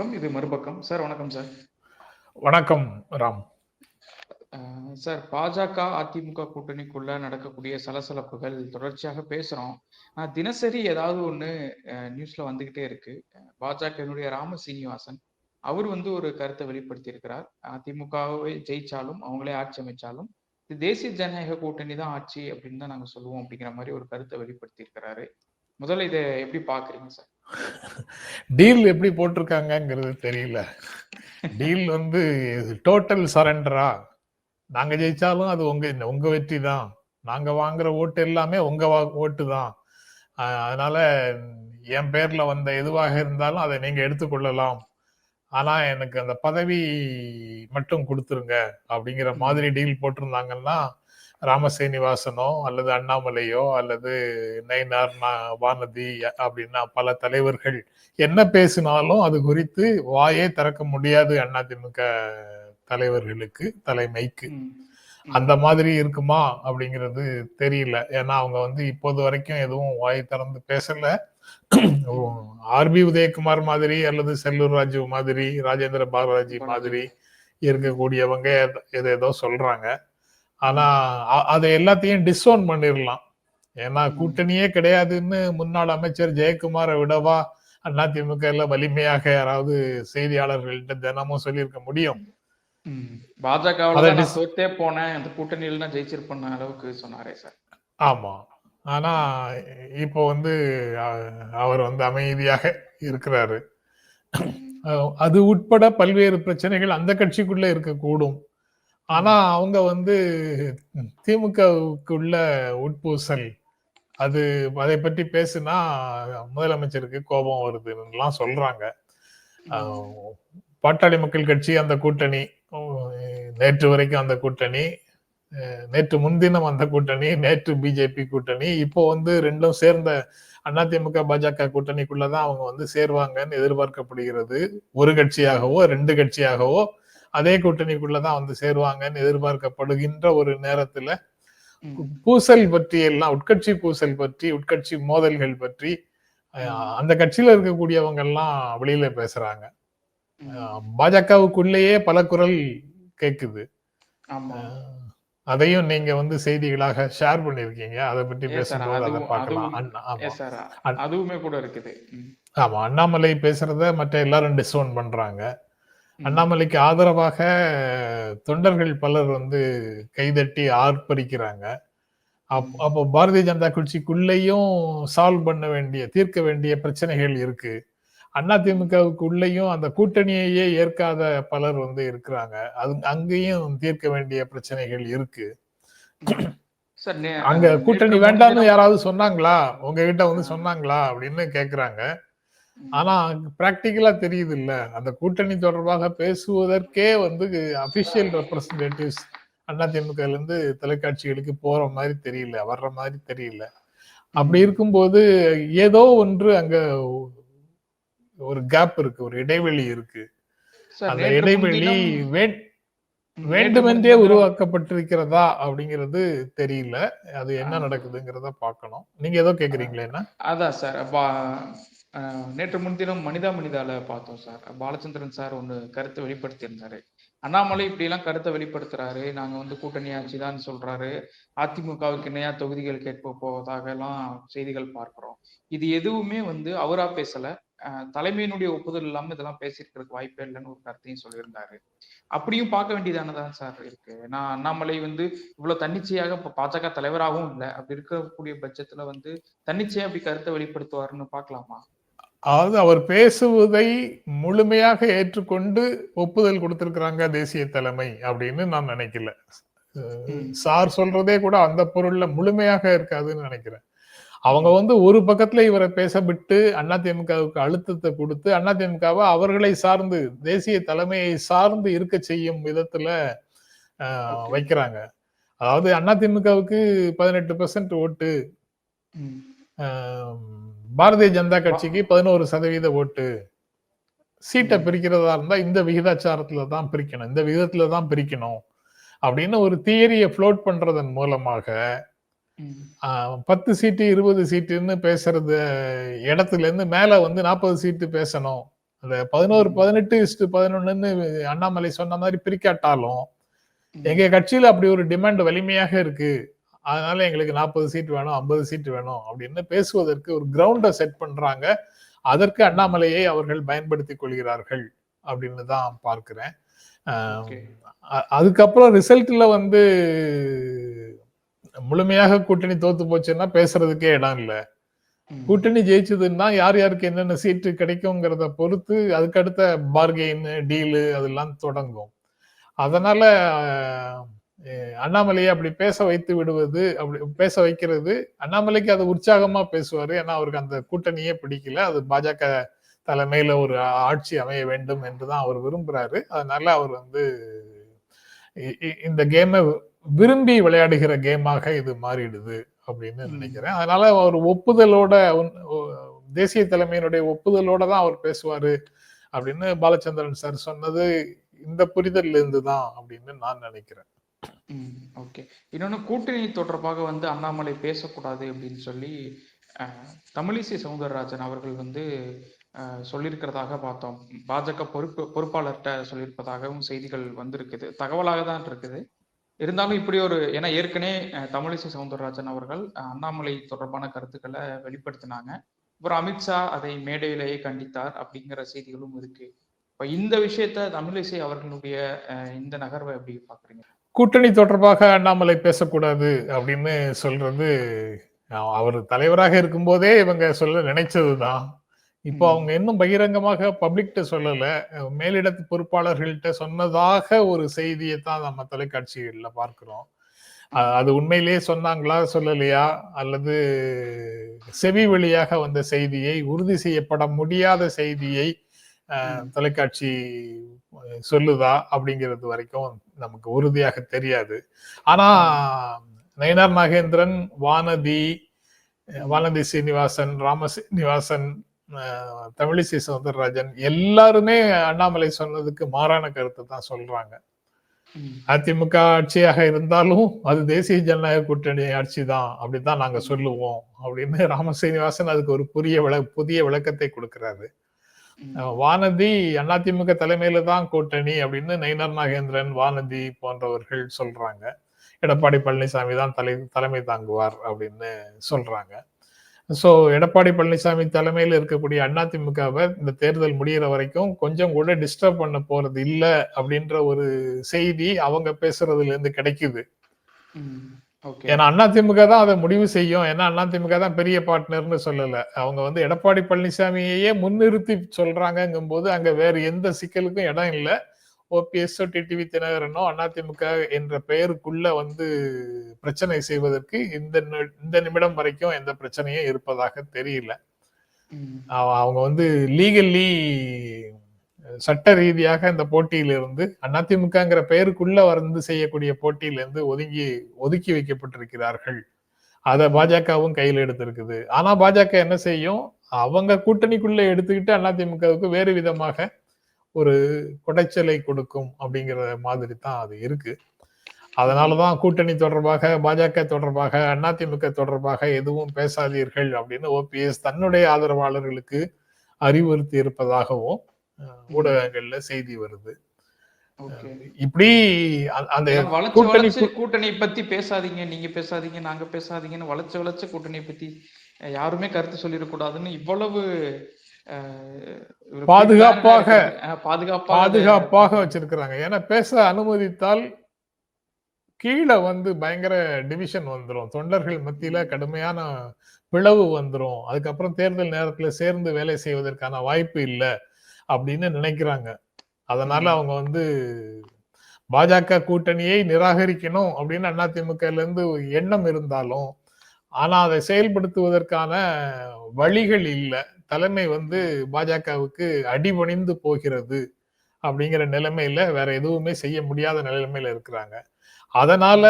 வணக்கம். இது மறுபக்கம். சார் வணக்கம் சார். வணக்கம் ராம். சார் பாஜக, அதிமுக கூட்டணிக்குள்ள நடக்கக்கூடிய சலசலப்புகள் தொடர்ச்சியாக பேசுறோம். தினசரி ஏதாவது ஒண்ணு நியூஸ்ல வந்துகிட்டே இருக்கு. பாஜகவினுடைய ராம சீனிவாசன் அவர் வந்து ஒரு கருத்த வெளிப்படுத்தியிருக்கிறார். அதிமுகவே ஜெயிச்சாலும், அவங்களே ஆட்சி அமைச்சாலும், இது தேசிய ஜனநாயக கூட்டணி தான் ஆட்சி அப்படின்னு தான் நாங்க சொல்லுவோம் அப்படிங்கிற மாரி ஒரு கருத்த வெளிப்படுத்தியிருக்கிறாரு. முதல்ல இத எப்படி பார்க்குறீங்க சார்? டீல் எப்படி போட்டிருக்காங்கங்கிறது தெரியல. டீல் வந்து டோட்டல் சரண்டரா? நாங்க ஜெயிச்சாலும் அது உங்க உங்க வெற்றி தான். நாங்க வாங்குற ஓட்டு எல்லாமே உங்க வா ஓட்டு தான். அதனால என் பேர்ல வந்த எதுவாக இருந்தாலும் அத நீங்க எடுத்துக்கொள்ளலாம். ஆனா எனக்கு அந்த பதவி மட்டும் குடுத்துருங்க அப்படிங்கிற. மாதிரி டீல் போட்டிருந்தாங்கன்னா, ராமசீனிவாசனோ அல்லது அண்ணாமலையோ அல்லது நயினார், வானதி அப்படின்னா பல தலைவர்கள் என்ன பேசினாலும் அது குறித்து வாயே திறக்க முடியாது அதிமுக தலைவர்களுக்கு, தலைமைக்கு. அந்த. மாதிரி இருக்குமா அப்படிங்கிறது தெரியல. ஏன்னா அவங்க வந்து இப்போது வரைக்கும் எதுவும் வாய் திறந்து பேசல. ஆர்.பி. உதயகுமார் மாதிரி அல்லது செல்லூர் ராஜு மாதிரி, ராஜேந்திர பாலாஜி. மாதிரி. இருக்கக்கூடியவங்க ஏதேதோ சொல்றாங்க. ஆனா அத எல்லாத்தையும் டிஸோன் பண்ணிரலாம். ஏன்னா. கூட்டணியே கிடையாதுன்னு முன்னாள் அமைச்சர் ஜெயக்குமார விடவா அதிமுகல வலிமையாக யாராவது செய்தியாளர்கள்ட்ட தினமும் சொல்லியிருக்க முடியும்? டிஸ் தோத்தே போனேன். அந்த கூட்டணியில தான் ஜெயிச்சிருப்பேன்னு அளவுக்கு சொன்னாரே சார். ஆமா. ஆனா இப்போ வந்து அவர் வந்து அமைதியாக இருக்கிறாரு. அது உட்பட பல்வேறு பிரச்சனைகள் அந்த கட்சிக்குள்ள இருக்கக்கூடும். ஆனா அவங்க வந்து திமுகவுக்குள்ள உட்பூசல், அது அதை பற்றி பேசுனா முதலமைச்சருக்கு கோபம் வருதுன்னுலாம் சொல்றாங்க. பாட்டாளி மக்கள் கட்சி அந்த கூட்டணி. நேற்று வரைக்கும் அந்த கூட்டணி. நேற்று முன்தினம் அந்த கூட்டணி. நேற்று பிஜேபி கூட்டணி. இப்போ வந்து ரெண்டும் சேர்ந்த அதிமுக, பாஜக கூட்டணிக்குள்ளதான் அவங்க வந்து சேருவாங்கன்னு எதிர்பார்க்கப்படுகிறது. ஒரு கட்சியாகவோ, ரெண்டு கட்சியாகவோ அதே கூட்டணிக்குள்ள தான் வந்து சேருவாங்கன்னு எதிர்பார்க்கப்படுகின்ற ஒரு நேரத்துல. பூசல் பற்றி எல்லாம் உட்கட்சி பூசல் பற்றி, உட்கட்சி மோதல்கள் பற்றி. அந்த கட்சியில இருக்கக்கூடியவங்க எல்லாம் வெளியில பேசுறாங்க. பாஜகவுக்குள்ளேயே பல குரல் கேக்குது. அதையும் நீங்க வந்து செய்திகளாக ஷேர் பண்ணியிருக்கீங்க. அத சார். பேசும்போது அத பார்க்கலாம். அதுவும் கூட இருக்குது. ஆமா. அண்ணாமலை பேசுறத மற்ற எல்லாரும் டிஸோன் பண்றாங்க. அண்ணாமலைக்கு ஆதரவாக தொண்டர்கள் பலர் வந்து கைதட்டி ஆர்ப்பரிக்கிறாங்க. அப். அப்போ பாரதிய ஜனதா கட்சிக்குள்ளேயும் சால்வ் பண்ண வேண்டிய, தீர்க்க வேண்டிய பிரச்சனைகள் இருக்கு. அதிமுகவுக்குள்ளேயும் அந்த கூட்டணியையே ஏற்காத பலர் வந்து இருக்கிறாங்க. அது அங்கேயும் தீர்க்க வேண்டிய பிரச்சனைகள் இருக்கு. அங்க கூட்டணி முன்தினம் யாராவது சொன்னாங்களா? உங்ககிட்ட. வந்து சொன்னாங்களா? அப்படின்னு கேட்குறாங்க. ஆனா பிராக்டிகலா தெரியுதுல்ல. அந்த கூட்டணி தொடர்பாக பேசுவதற்கே வந்து அபிஷியல் ரெப்ரசன்டேட்டிவ்ஸ் அதிமுகலேருந்து தொலைக்காட்சிகளுக்கு போற மாரி தெரியல. வர்ற மாரி தெரியல. அப்படி. இருக்கும்போது ஏதோ ஒன்று அங்க ஒரு கேப் இருக்கு. ஒரு இடைவெளி இருக்கு. அந்த இடைவெளி வேண்டுமென்றே உருவாக்கப்பட்டிருக்கிறதா? அப்படிங்கிறது தெரியல. அது. என்ன நடக்குதுங்கிறத பார்க்கணும். நீங்க ஏதோ அ கேட்கிறீங்களே என்ன? அதான் சார். நேற்று முன்தினம் மனிதா மனிதால பார்த்தோம் சார். பாலச்சந்திரன் சார் ஒன்று கருத்தை வெளிப்படுத்தியிருந்தாரு. அண்ணாமலை இப்படிலாம் கருத்தை வெளிப்படுத்துறாரு. நாங்க வந்து கூட்டணி ஆட்சி சொல்றாரு. அதிமுகவுக்கு இணையா தொகுதிகள் கேட்க எல்லாம் செய்திகள் பார்க்கிறோம். இது எதுவுமே வந்து அவரா பேசல. தலைமையினுடைய ஒப்புதல் இல்லாம இதெல்லாம் பேசியிருக்கிறதுக்கு வாய்ப்பே இல்லைன்னு ஒரு கருத்தையும் சொல்லியிருந்தாரு. அப்படியும் பார்க்க வேண்டியதானதான் சார் இருக்கு. ஏன்னா அண்ணாமலை வந்து இவ்வளவு தன்னிச்சையாக இப்ப பாஜக தலைவராகவும் இல்ல. அப்படி இருக்கக்கூடிய பட்சத்துல வந்து தன்னிச்சையா அப்படி கருத்தை வெளிப்படுத்துவாருன்னு பாக்கலாமா அதாவது அவர் பேசுவதை முழுமையாக ஏற்றுக்கொண்டு ஒப்புதல் குடுத்திருக்கிறாங்க தேசிய தலைமை அப்படின்னு நான் நினைக்கல. சார் சொல்றதே கூட அந்த பொருள்ல முழுமையாக இருக்காதுன்னு நினைக்கிறேன். அவங்க. வந்து ஒரு பக்கத்துல இவர பேச விட்டு அதிமுகவுக்கு அழுத்தத்த குடுத்து, அதிமுகவ அவர்களை சார்ந்து, தேசிய தலைமையை சார்ந்து இருக்க செய்யும் விதத்துல. வைக்கிறாங்க. அதாவது அதிமுகவுக்கு 18% ஓட்டு. பாரதிய ஜனதா கட்சிக்கு 11% ஓட்டு. சீட்ட. பிரிக்கிறதா இருந்தா இந்த விகிதாச்சாரத்துல தான் பிரிக்கணும். இந்த விகிதத்துல தான் பிரிக்கணும். அப்படின்னு ஒரு தியரிய ஃப்ளோட் பண்றதன் மூலமாக 10 சீட்டு, 20 சீட்டுன்னு பேசுறது இடத்துலேருந்து மேல வந்து 40 சீட்டு பேசணும். அந்த பதினோரு. பதினெட்டு இஸ்டு பதினொன்னுன்னு அண்ணாமலை சொன்ன மாதிரி பிரிக்காட்டாலும். எங்க கட்சியில அப்படி ஒரு டிமாண்ட் வலிமையாக இருக்கு அதனால எங்களுக்கு நாற்பது சீட் வேணும் ஐம்பது சீட் வேணும் அப்படின்னு பேசுவதற்கு ஒரு கிரவுண்டை செட் பண்றாங்க. அதற்கு அண்ணாமலையை அவர்கள் பயன்படுத்திக் கொள்கிறார்கள் அப்படின்னு தான் பார்க்கிறேன். அதுக்கப்புறம் ரிசல்ட்ல வந்து முழுமையாக கூட்டணி தோத்து போச்சுன்னா பேசுறதுக்கே இடம் இல்ல. கூட்டணி ஜெயிச்சதுன்னா யார் யாருக்கு என்னென்ன சீட்டு கிடைக்குங்கிறத பொறுத்து அதுக்கு அடுத்த பார்கெயின் டீலு அதெல்லாம் தொடங்கும். அதனால அண்ணாமலையை அப்படி பேச வைத்து விடுவது அப்படி பேச வைக்கிறது அண்ணாமலைக்கு அது உற்சாகமா பேசுவாரு. ஏன்னா அவருக்கு அந்த கூட்டணியே பிடிக்கல. அது பாஜக தலைமையில ஒரு ஆட்சி அமைய வேண்டும் என்றுதான் அவர் விரும்புறாரு. அதனால அவர் வந்து இந்த கேமை விரும்பி விளையாடுகிற கேமாக இது மாறிடுது அப்படின்னு. நினைக்கிறேன். அதனால அவர் ஒப்புதலோட தேசிய தலைமையினுடைய ஒப்புதலோட தான் அவர் பேசுவாரு அப்படின்னு பாலச்சந்திரன் சார் சொன்னது இந்த புரிதல்ல இருந்து தான் அப்படின்னு நான் நினைக்கிறேன். ஓகே. இன்னொன்று கூட்டணி தொடர்பாக வந்து அண்ணாமலை பேசக்கூடாது அப்படின்னு சொல்லி தமிழிசை சவுந்தரராஜன் அவர்கள் வந்து சொல்லியிருக்கிறதாக பார்த்தோம். பாஜக பொறுப்பு பொறுப்பாளர்கிட்ட சொல்லியிருப்பதாகவும் செய்திகள் வந்திருக்குது. தகவலாக தான் இருக்குது. இருந்தாலும் இப்படி ஒரு ஏன்னா ஏற்கனவே தமிழிசை சவுந்தரராஜன் அவர்கள் அண்ணாமலை தொடர்பான கருத்துக்களை வெளிப்படுத்தினாங்க. அப்புறம் அமித்ஷா அதை மேடையிலேயே கண்டித்தார் அப்படிங்கிற செய்திகளும் இருக்கு. இப்ப இந்த விஷயத்த தமிழிசை அவர்களுடைய இந்த நகர்வை எப்படி பாக்குறீங்க கூட்டணி தொடர்பாக அண்ணாமலை பேசக்கூடாது அப்படின்னு சொல்றது அவர் தலைவராக இருக்கும்போதே இவங்க சொல்ல நினைச்சதுதான் இப்போ. அவங்க இன்னும் பகிரங்கமாக பப்ளிக்ட்ட சொல்லல மேலிடத்து பொறுப்பாளர்கள்ட்ட சொன்னதாக ஒரு செய்தியை தான் நம்ம தொலைக்காட்சிகள்ல பார்க்கிறோம் அது உண்மையிலேயே சொன்னாங்களா சொல்லலையா அல்லது செவி வழியாக வந்த செய்தியை உறுதி செய்யப்பட முடியாத செய்தியை. தொலைக்காட்சி சொல்லுதா அப்படிங்கிறது வரைக்கும் நமக்கு உறுதியாக தெரியாது. ஆனா நயினார் நாகேந்திரன் வானதி வானதி சீனிவாசன் ராம சீனிவாசன் தமிழிசை சவுந்தரராஜன் எல்லாருமே அண்ணாமலை சொன்னதுக்கு மாறான கருத்தை தான் சொல்றாங்க. அதிமுக ஆட்சியாக இருந்தாலும் அது தேசிய ஜனநாயக கூட்டணி ஆட்சி தான் அப்படிதான் நாங்க சொல்லுவோம் அப்படின்னு ராம சீனிவாசன் அதுக்கு ஒரு புதிய விள புதிய விளக்கத்தை கொடுக்கிறாரு. வானதி அதிமுக தலைமையில தான் கூட்டணி அப்படின்னு நயினார் நாகேந்திரன் வானதி போன்றவர்கள் சொல்றாங்க. எடப்பாடி பழனிசாமி தான் தலை தலைமை தாங்குவார் அப்படின்னு சொல்றாங்க. சோ எடப்பாடி பழனிசாமி தலைமையில் இருக்கக்கூடிய அதிமுகவை இந்த தேர்தல் முடியிற வரைக்கும் கொஞ்சம் கூட டிஸ்டர்ப் பண்ண போறது இல்ல அப்படின்ற ஒரு செய்தி அவங்க பேசுறதுல இருந்து கிடைக்குது. ஏன்னா அதிமுக தான் அதை முடிவு செய்யும். ஏன்னா அதிமுக தான் பெரிய பார்ட்னர்னு சொல்லல. அவங்க வந்து எடப்பாடி பழனிசாமியையே முன்னிறுத்தி சொல்றாங்கங்கும் போது அங்க வேற எந்த சிக்கலுக்கும் இடம் இல்லை. ஓபிஎஸ் டிடிவி தினகரனோ அதிமுக என்ற பெயருக்குள்ள வந்து பிரச்சனை செய்வதற்கு இந்த இந்த நிமிடம் வரைக்கும் எந்த பிரச்சனையும் இருப்பதாக தெரியல. அவங்க வந்து லீகல்லி சட்ட ரீதியாக இந்த போட்டியிலிருந்து அதிமுகங்கிற பெயருக்குள்ள வந்து செய்யக்கூடிய போட்டியிலிருந்து ஒதுங்கி ஒதுக்கி வைக்கப்பட்டிருக்கிறார்கள். அதை பாஜகவும் கையில் எடுத்திருக்குது. ஆனா பாஜக என்ன செய்யும்? அவங்க கூட்டணிக்குள்ள எடுத்துக்கிட்டு அதிமுகவுக்கு வேறு விதமாக ஒரு குடைச்சலை கொடுக்கும் அப்படிங்கிற மாதிரி தான் அது இருக்கு. அதனாலதான் கூட்டணி தொடர்பாக பாஜக தொடர்பாக அதிமுக தொடர்பாக எதுவும் பேசாதீர்கள் அப்படின்னு ஓபிஎஸ் தன்னுடைய ஆதரவாளர்களுக்கு அறிவுறுத்தி இருப்பதாகவும் ஊடகங்கள்ல செய்தி வருது. இப்படி அந்த- கூட்டணி கூட்டணி பத்தி பேசாதீங்க நீங்க பேசாதீங்க நாங்க பேசாதீங்கன்னு வளைச்சு வளைச்சு கூட்டணி பத்தி யாருமே கருத்து சொல்லிடக்கூடாதுன்னு இவ்வளவு பாதுகாப்பாக பாதுகாப்பாக பாதுகாப்பாக வச்சிருக்கிறாங்க. ஏன்னா பேச அனுமதித்தால் கீழே வந்து பயங்கர டிவிஷன் வந்துரும். தொண்டர்கள் மத்தியில கடுமையான பிளவு வந்துரும். அதுக்கப்புறம் தேர்தல் நேரத்துல சேர்ந்து வேலை செய்வதற்கான வாய்ப்பு இல்லை. அப்படின்னு நினைக்கிறாங்க அதனால. அவங்க வந்து பாஜக கூட்டணியை நிராகரிக்கணும் அப்படின்னு அதிமுக இருந்து எண்ணம் இருந்தாலும் ஆனா அதை செயல்படுத்துவதற்கான வழிகள் இல்லை தலைமை வந்து பாஜகவுக்கு அடிபணிந்து போகிறது அப்படிங்கிற நிலைமையில வேற எதுவுமே செய்ய முடியாத நிலைமையில இருக்கிறாங்க அதனால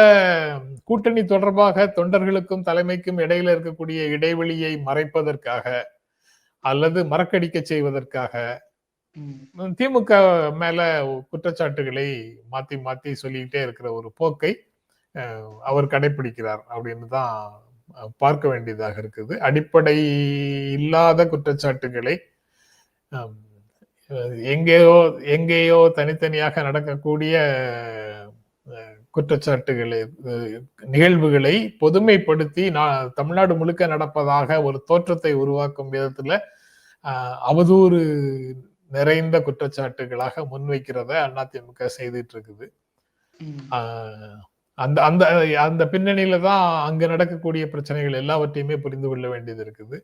கூட்டணி தொடர்பாக தொண்டர்களுக்கும் தலைமைக்கும் இடையில இருக்கக்கூடிய இடைவெளியை மறைப்பதற்காக அல்லது மறக்கடிக்க செய்வதற்காக. திமுக மேல குற்றச்சாட்டுகளை மாத்தி மாத்தி சொல்லிக்கிட்டே இருக்கிற ஒரு போக்கை அவர் கடைபிடிக்கிறார் அப்படின்னு தான் பார்க்க வேண்டியதாக இருக்குது. அடிப்படை இல்லாத குற்றச்சாட்டுகளை எங்கேயோ எங்கேயோ தனித்தனியாக நடக்கக்கூடிய குற்றச்சாட்டுகளை நிகழ்வுகளை பொதுமைப்படுத்தி நான் தமிழ்நாடு முழுக்க நடப்பதாக ஒரு தோற்றத்தை உருவாக்கும் விதத்துல அவதூறு நிறைந்த குற்றச்சாட்டுகளாக முன்வைக்கிறத அதிமுக செய்துட்டு இருக்குது அந்த அந்த அந்த பின்னணியில தான் அங்க நடக்கக்கூடிய பிரச்சனைகள் எல்லாவற்றையுமே புரிந்து கொள்ள வேண்டியது இருக்குது.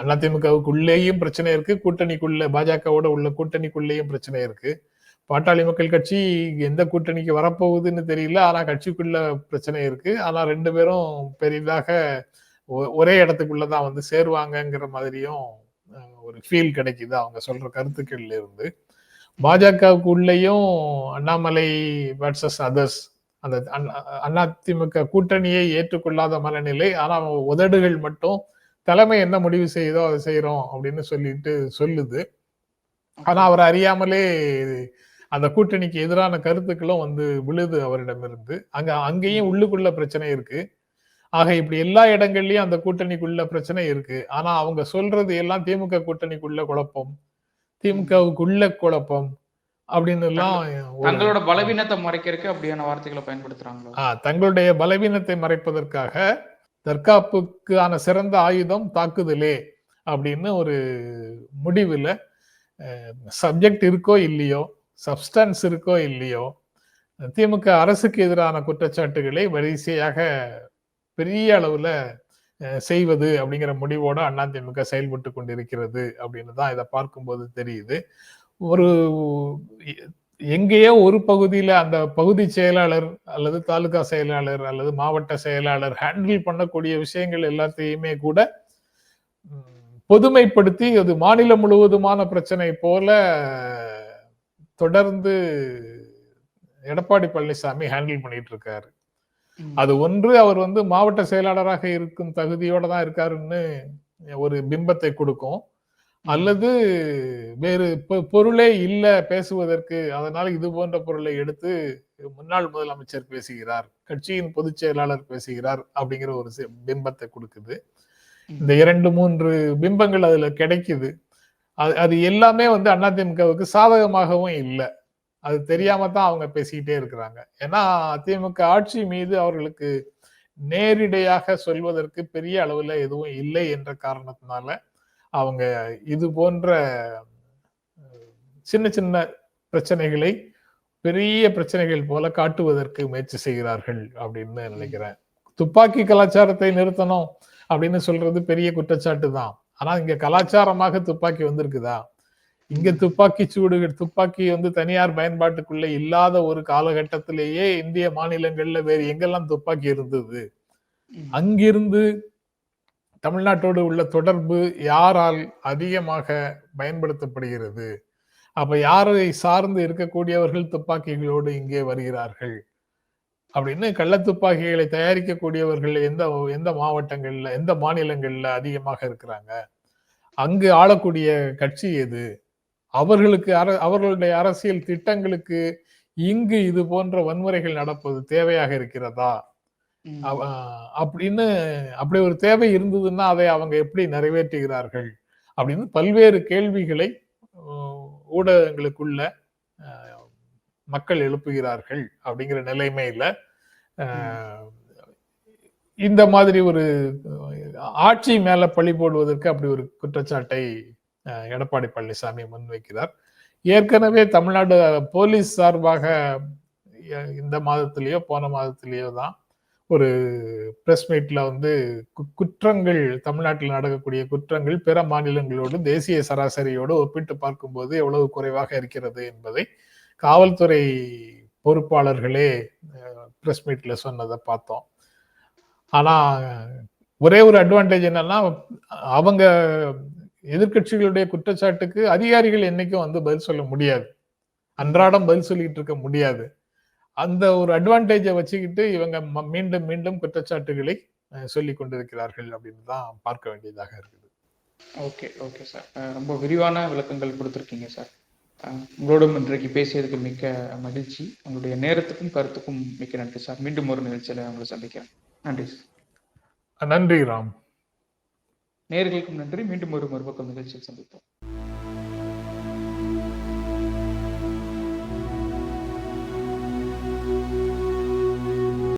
அதிமுகவுக்குள்ளேயும் பிரச்சனை இருக்கு. கூட்டணிக்குள்ள பாஜகவோட உள்ள கூட்டணிக்குள்ளேயும் பிரச்சனை இருக்கு. பாட்டாளி மக்கள் கட்சி எந்த கூட்டணிக்கு வரப்போகுதுன்னு தெரியல. ஆனா கட்சிக்குள்ள பிரச்சனை இருக்கு. ஆனா ரெண்டு பேரும் பெரிதாக ஒ- ஒரே இடத்துக்குள்ளதான் வந்து சேருவாங்கங்கிற மாதிரியும் ஒரு ஃபீல் கிடைக்குது. அவங்க சொல்ற கருத்துக்கள்ல இருந்து பாஜகவுக்குள்ளேயும் அண்ணாமலை வர்சஸ் அதர்ஸ் அந்த அண்ணா- அதிமுக கூட்டணியை ஏற்றுக்கொள்ளாத மனநிலை ஆனா உதடுகள் மட்டும் தலைமை என்ன முடிவு செய்யுதோ அதை செய்யறோம் அப்படின்னு சொல்லிட்டு சொல்லுது. ஆனா அவர் அறியாமலே அந்த கூட்டணிக்கு எதிரான கருத்துக்களும் வந்து விழுது அவரிடமிருந்து. அங்க அங்கேயும் உள்ளுக்குள்ள பிரச்சனை இருக்கு. ஆக இப்படி எல்லா இடங்கள்லயும் அந்த கூட்டணிக்குள்ள பிரச்சனை இருக்கு. ஆனா அவங்க சொல்றது எல்லாம் திமுக கூட்டணிக்குள்ள குழப்பம். திமுகவுக்குள்ள குழப்பம். அப்படின்னு எல்லாம் தங்களோட பலவீனத்தை மறைக்கிறதுக்கு அப்படியான வார்த்தைகளை பயன்படுத்துறாங்களோ? தங்களுடைய பலவீனத்தை மறைப்பதற்காக தற்காப்புக்கான சிறந்த ஆயுதம் தாக்குதலே அப்படின்னு ஒரு முடிவுல சப்ஜெக்ட் இருக்கோ இல்லையோ சப்ஸ்டன்ஸ் இருக்கோ இல்லையோ திமுக அரசுக்கு எதிரான குற்றச்சாட்டுகளை வரிசையாக பெரிய அளவுல செய்வது அப்படிங்கிற முடிவோட அதிமுக செயல்பட்டு கொண்டிருக்கிறது அப்படின்னு தான் இதை பார்க்கும்போது தெரியுது. ஒரு எங்கேயோ ஒரு பகுதியில அந்த பகுதி செயலாளர் அல்லது தாலுகா செயலாளர் அல்லது மாவட்ட செயலாளர் ஹேண்டில் பண்ணக்கூடிய விஷயங்கள் எல்லாத்தையுமே கூட பொதுமைப்படுத்தி அது மாநிலம் முழுவதுமான பிரச்சனை போல தொடர்ந்து எடப்பாடி பழனிசாமி ஹேண்டில் பண்ணிட்டு இருக்காரு. அது ஒன்று அவர் வந்து மாவட்ட செயலாளராக இருக்கும் தகுதியோட தான் இருக்காருன்னு ஒரு பிம்பத்தை கொடுக்கும். அல்லது வேறு பொருளே இல்ல பேசுவதற்கு அதனால இது போன்ற பொருளை எடுத்து முன்னாள் முதலமைச்சர் பேசுகிறார் கட்சியின் பொதுச் செயலாளர் பேசுகிறார் அப்படிங்கிற ஒரு பிம்பத்தை கொடுக்குது. இந்த இரண்டு மூன்று பிம்பங்கள் அதுல கிடைக்குது. அது அது எல்லாமே வந்து அதிமுகவுக்கு சாதகமாகவும் இல்லை. அது தெரியாம தான் அவங்க பேசிக்கிட்டே இருக்கிறாங்க. ஏன்னா அதிமுக ஆட்சி மீது அவர்களுக்கு நேரிடையாக சொல்வதற்கு பெரிய அளவுல எதுவும் இல்லை என்ற காரணத்தினால அவங்க இது போன்ற சின்ன சின்ன பிரச்சனைகளை பெரிய பிரச்சனைகள் போல காட்டுவதற்கு முயற்சி செய்கிறார்கள் அப்படின்னு நினைக்கிறேன். துப்பாக்கி கலாச்சாரத்தை நிறுத்தணும் அப்படின்னு சொல்றது பெரிய குற்றச்சாட்டு தான். ஆனா இங்க கலாச்சாரமாக துப்பாக்கி வந்திருக்குதா? இங்க துப்பாக்கி சூடுகள் துப்பாக்கி வந்து தனியார் பயன்பாட்டுக்குள்ள இல்லாத ஒரு காலகட்டத்திலேயே இந்திய மாநிலங்கள்ல வேறு எங்கெல்லாம் துப்பாக்கி இருந்தது. அங்கிருந்து தமிழ்நாட்டோடு உள்ள தொடர்பு யாரால் அதிகமாக பயன்படுத்தப்படுகிறது? அப்ப யாரை சார்ந்து இருக்கக்கூடியவர்கள் துப்பாக்கிகளோடு இங்கே வருகிறார்கள்? அப்படின்னு கள்ள துப்பாக்கிகளை தயாரிக்கக்கூடியவர்கள் எந்த எந்த மாவட்டங்கள்ல எந்த மாநிலங்கள்ல அதிகமாக இருக்கிறாங்க? அங்கு ஆளக்கூடிய கட்சி எது? அவர்களுக்கு அர- அவர்களுடைய அரசியல் திட்டங்களுக்கு இங்கு இது போன்ற வன்முறைகள் நடப்பது தேவையாக இருக்கிறதா? அப்படின்னு அப்படி ஒரு தேவை இருந்ததுன்னா அதை அவங்க எப்படி நிறைவேற்றுகிறார்கள்? அப்படின்னு பல்வேறு கேள்விகளை ஊடகங்களுக்குள்ள மக்கள் எழுப்புகிறார்கள் அப்படிங்கிற நிலைமையில இந்த மாதிரி ஒரு ஆட்சி மேல பழி போடுவதற்கு அப்படி ஒரு குற்றச்சாட்டை எடப்பாடி பழனிசாமி முன்வைக்கிறார். ஏற்கனவே தமிழ்நாடு போலீஸ் சார்பாக இந்த மாதத்திலேயோ போன மாதத்திலேயோ தான் ஒரு பிரஸ் மீட்ல வந்து கு- குற்றங்கள் தமிழ்நாட்டில் நடக்கக்கூடிய குற்றங்கள் பிற மாநிலங்களோடு தேசிய சராசரியோடு ஒப்பிட்டு பார்க்கும்போது எவ்வளவு குறைவாக இருக்கிறது என்பதை காவல்துறை பொறுப்பாளர்களே பிரஸ் மீட்ல சொன்னதை பார்த்தோம். ஆனா ஒரே ஒரு அட்வான்டேஜ் என்னன்னா அவங்க எதிர்க்கட்சிகளுடைய குற்றச்சாட்டுக்கு அதிகாரிகள் என்னைக்கும் வந்து பதில் சொல்ல முடியாது. அன்றாடம் பதில் சொல்லிட்டு இருக்க முடியாது. அந்த ஒரு அட்வான்டேஜை வச்சுக்கிட்டு இவங்க மீண்டும் மீண்டும் குற்றச்சாட்டுகளை அஹ், சொல்லிக் கொண்டிருக்கிறார்கள் அப்படின்னு தான் பார்க்க வேண்டியதாக இருக்குது. Okay okay sir. ரொம்ப விரிவான விளக்கங்கள் கொடுத்துருக்கீங்க சார். உங்களோடும் இன்றைக்கு பேசியதுக்கு மிக்க மகிழ்ச்சி. உங்களுடைய நேரத்துக்கும் கருத்துக்கும் மிக்க நன்றி சார். மீண்டும் ஒரு நிகழ்ச்சியில உங்களை சந்திக்கிறேன். நன்றி சார். நன்றி ராம். நேர்களுக்கும் நன்றி. மீண்டும் ஒரு மறுபக்கம் நிகழ்ச்சியில் சந்திப்போம்.